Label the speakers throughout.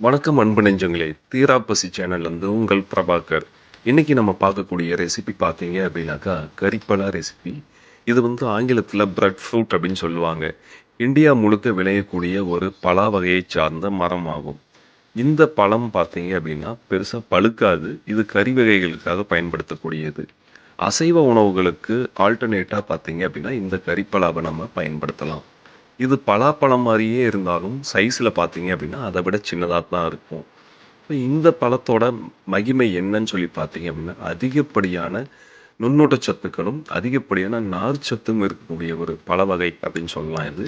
Speaker 1: வணக்கம் அன்பு நெஞ்சங்களே. தீராப்பசி சேனல்லேருந்து உங்கள் பிரபாகர். இன்றைக்கி நம்ம பார்க்கக்கூடிய ரெசிபி பார்த்தீங்க அப்படின்னாக்கா கறிப்பலா ரெசிபி இது வந்து ஆங்கிலத்தில் பிரெட் ஃப்ரூட் அப்படின்னு சொல்லுவாங்க. இந்தியா முழுக்க விளையக்கூடிய ஒரு பலா வகையை சார்ந்த மரம் ஆகும் இந்த பழம் பார்த்தீங்க அப்படின்னா பெருசாக பழுக்காது. இது கறி வகைகளுக்காக பயன்படுத்தக்கூடியது. அசைவ உணவுகளுக்கு ஆல்டர்னேட்டாக பார்த்தீங்க அப்படின்னா இந்த கறிப்பலாவை நம்ம பயன்படுத்தலாம். இது பலாப்பழம் மாதிரியே இருந்தாலும் சைஸில் பார்த்தீங்க அப்படின்னா அதை விட சின்னதாக தான் இருக்கும். இப்போ இந்த பழத்தோட மகிமை என்னன்னு சொல்லி பார்த்தீங்க அப்படின்னா அதிகப்படியான நுண்ணூட்ட சத்துக்களும் அதிகப்படியான நார்ச்சத்தும் இருக்கக்கூடிய ஒரு பழ வகை அப்படின்னு சொல்லலாம் இது.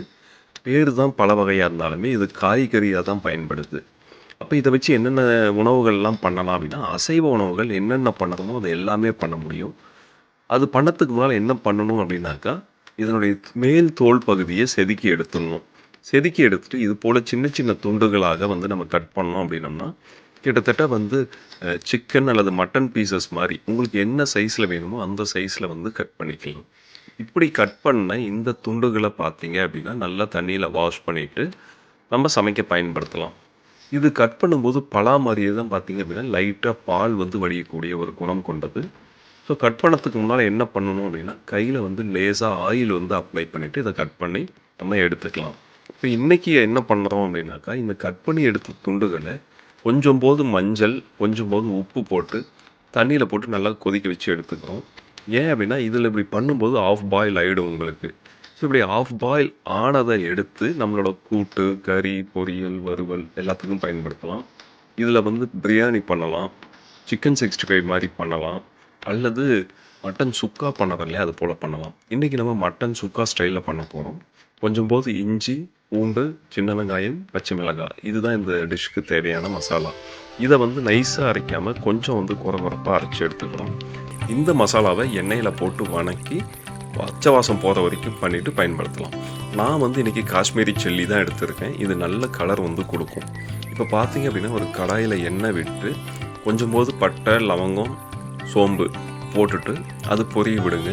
Speaker 1: பேர் தான் பல வகையாக இருந்தாலுமே இது காய்கறியாக தான் பயன்படுது. அப்போ இதை வச்சு என்னென்ன உணவுகள்லாம் பண்ணலாம் அப்படின்னா அசைவ உணவுகள் என்னென்ன பண்ணணுமோ அது எல்லாமே பண்ண முடியும். அது பண்ணத்துக்கு முன்னால் என்ன பண்ணணும் அப்படின்னாக்கா இதனுடைய மேல் தோல் பகுதியை செதுக்கி எடுத்துடணும். செதுக்கி எடுத்துட்டு இது போல் சின்ன சின்ன துண்டுகளாக வந்து நம்ம கட் பண்ணோம் அப்படின்னம்னா கிட்டத்தட்ட வந்து சிக்கன் அல்லது மட்டன் பீசஸ் மாதிரி உங்களுக்கு என்ன சைஸில் வேணுமோ அந்த சைஸில் வந்து கட் பண்ணிக்கலாம். இப்படி கட் பண்ண இந்த துண்டுகளை பார்த்தீங்க அப்படின்னா நல்லா தண்ணியில் வாஷ் பண்ணிவிட்டு நம்ம சமைக்க பயன்படுத்தலாம். இது கட் பண்ணும்போது பலா மாதிரியே தான் பார்த்தீங்க அப்படின்னா லைட்டாக பால் வந்து வடியக்கூடிய ஒரு குணம் கொண்டது. ஸோ கட் பண்ணுறதுக்கு முன்னால் என்ன பண்ணணும் அப்படின்னா கையில் வந்து லேசாக ஆயில் வந்து அப்ளை பண்ணிவிட்டு இதை கட் பண்ணி நம்ம எடுத்துக்கலாம். இப்போ இன்றைக்கி என்ன பண்ணுறோம் அப்படின்னாக்கா இந்த கட் பண்ணி எடுத்த துண்டுகளை கொஞ்சம் போது மஞ்சள் கொஞ்சம் போது உப்பு போட்டு தண்ணியில் போட்டு நல்லா கொதிக்க வச்சு எடுத்துக்கிறோம். ஏன் அப்படின்னா இதில் இப்படி பண்ணும்போது ஆஃப் பாயில் ஆகிடும் உங்களுக்கு. ஸோ இப்படி ஆஃப் பாயில் ஆனதை எடுத்து நம்மளோட கூட்டு கறி பொரியல் வறுவல் எல்லாத்துக்கும் பயன்படுத்தலாம். இதில் வந்து பிரியாணி பண்ணலாம் சிக்கன் சிக்ஸ்டி ஃபைவ் மாதிரி பண்ணலாம். அல்லது மட்டன் சுக்கா பண்ணுறோம் இல்லையா அது போல் பண்ணலாம். இன்றைக்கி நம்ம மட்டன் சுக்கா ஸ்டைலில் பண்ண போகிறோம் கொஞ்சம் போது இஞ்சி பூண்டு சின்ன வெங்காயம் பச்சை மிளகாய். இதுதான் இந்த டிஷ்ஷுக்கு தேவையான மசாலா. இதை வந்து நைஸாக அரைக்காமல் கொஞ்சம் வந்து குறகுறப்பாக அரைச்சி எடுத்துக்கிறோம் இந்த மசாலாவை எண்ணெயில் போட்டு வணக்கி பச்சை வாசம் போகிற வரைக்கும் பண்ணிவிட்டு பயன்படுத்தலாம். நான் வந்து இன்றைக்கி காஷ்மீரி சில்லி தான் எடுத்திருக்கேன். இது நல்ல கலர் வந்து கொடுக்கும். இப்போ பார்த்தீங்க அப்படின்னா ஒரு கடாயில் எண்ணெய் விட்டு கொஞ்சம் போது பட்டை லவங்கம் சோம்பு போட்டுட்டு அது பொரிய விடுங்க.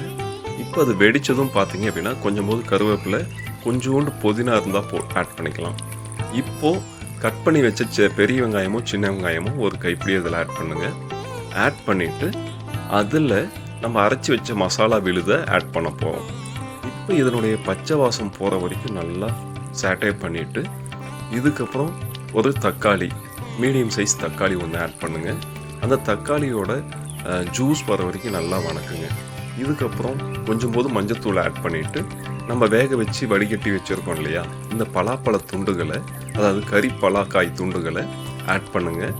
Speaker 1: இப்போ அது வெடித்ததும் பார்த்தீங்க அப்படின்னா கொஞ்சம் போது கருவேப்பிலை கொஞ்சோண்டு புதினா இருந்தால் போ ஆட் பண்ணிக்கலாம். இப்போது கட் பண்ணி வச்ச செ- பெரிய வெங்காயமோ சின்ன வெங்காயமோ ஒரு கைப்பிடி அதில் ஆட் பண்ணுங்கள் ஆட் பண்ணிவிட்டு அதில் நம்ம அரைச்சி வச்ச மசாலா விழுத ஆட் பண்ண போகிறோம் இப்போ இதனுடைய பச்சை வாசம் போகிற வரைக்கும் நல்லா சேட்டை பண்ணிவிட்டு இதுக்கப்புறம் ஒரு தக்காளி மீடியம் சைஸ் தக்காளி ஒன்று ஆட் பண்ணுங்கள் அந்த தக்காளியோட ஜூஸ் வர வரைக்கும் நல்லா வணக்குங்க. இதுக்கப்புறம் கொஞ்சம் போது மஞ்சத்தூள் ஆட் பண்ணிவிட்டு நம்ம வேக வச்சு வடிகட்டி வச்சுருக்கோம் இல்லையா? இந்த பலாப்பழ துண்டுகளை அதாவது கறி பலாக்காய் துண்டுகளை ஆட் பண்ணுங்கள்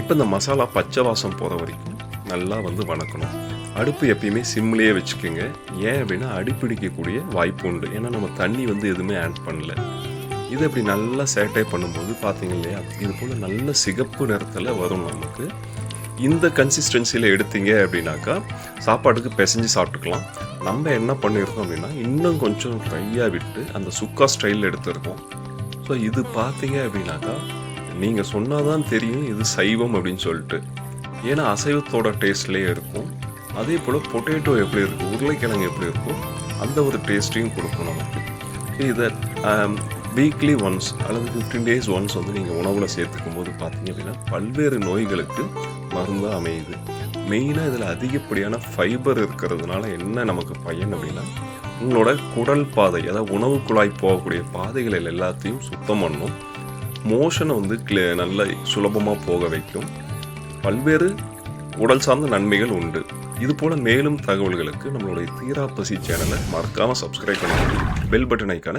Speaker 1: இப்போ இந்த மசாலா பச்சை வாசம் போகிற வரைக்கும் நல்லா வந்து வணக்கணும். அடுப்பு எப்பயுமே சிம்லேயே வச்சுக்கோங்க. ஏன் அப்படின்னா அடிப்பிடிக்கக்கூடிய வாய்ப்பு உண்டு. ஏன்னா நம்ம தண்ணி வந்து எதுவுமே ஆட் பண்ணல. இது அப்படி நல்லா சேட்டை பண்ணும்போது பார்த்தீங்க இல்லையா? இது போல் நல்ல சிகப்பு நிறத்தில் வரும் நமக்கு. இந்த கன்சிஸ்டன்சியில் எடுத்தீங்க அப்படின்னாக்கா சாப்பாட்டுக்கு பிசைஞ்சு சாப்பிட்டுக்கலாம். நம்ம என்ன பண்ணியிருக்கோம் அப்படின்னா இன்னும் கொஞ்சம் ட்ரையாக விட்டு அந்த சுக்கா ஸ்டைலில் எடுத்திருக்கோம். ஸோ இது பார்த்தீங்க அப்படின்னாக்கா நீங்கள் சொன்னால் தான் தெரியும் இது சைவம் அப்படின்னு சொல்லிட்டு. ஏன்னா அசைவத்தோட டேஸ்ட்லேயே இருக்கும். அதே போல் பொட்டேட்டோ எப்படி இருக்கும் உருளைக்கிழங்கு எப்படி இருக்கும் அந்த ஒரு டேஸ்ட்டையும் கொடுக்கும் நமக்கு. இதை வீக்லி ஒன்ஸ் அல்லது ஃபிஃப்டீன் டேஸ் ஒன்ஸ் வந்து நீங்கள் உணவில் சேர்த்துக்கும் போது பார்த்தீங்க அப்படின்னா பல்வேறு நோய்களுக்கு மருந்தாக அமையுது. மெயினாக இதில் அதிகப்படியான ஃபைபர் இருக்கிறதுனால என்ன நமக்கு பயன் அப்படின்னா உங்களோட குடல் பாதை அதாவது உணவு குழாய் போகக்கூடிய பாதைகளில் எல்லாத்தையும் சுத்தம் பண்ணும். மோஷனை வந்து கிளே நல்ல சுலபமாக போக வைக்கும். பல்வேறு உடல் சார்ந்த நன்மைகள் உண்டு. இது போல் மேலும் தகவல்களுக்கு நம்மளுடைய தீராப்பசி சேனலை மறக்காமல் சப்ஸ்கிரைப் பண்ணி பெல் பட்டனைக்கான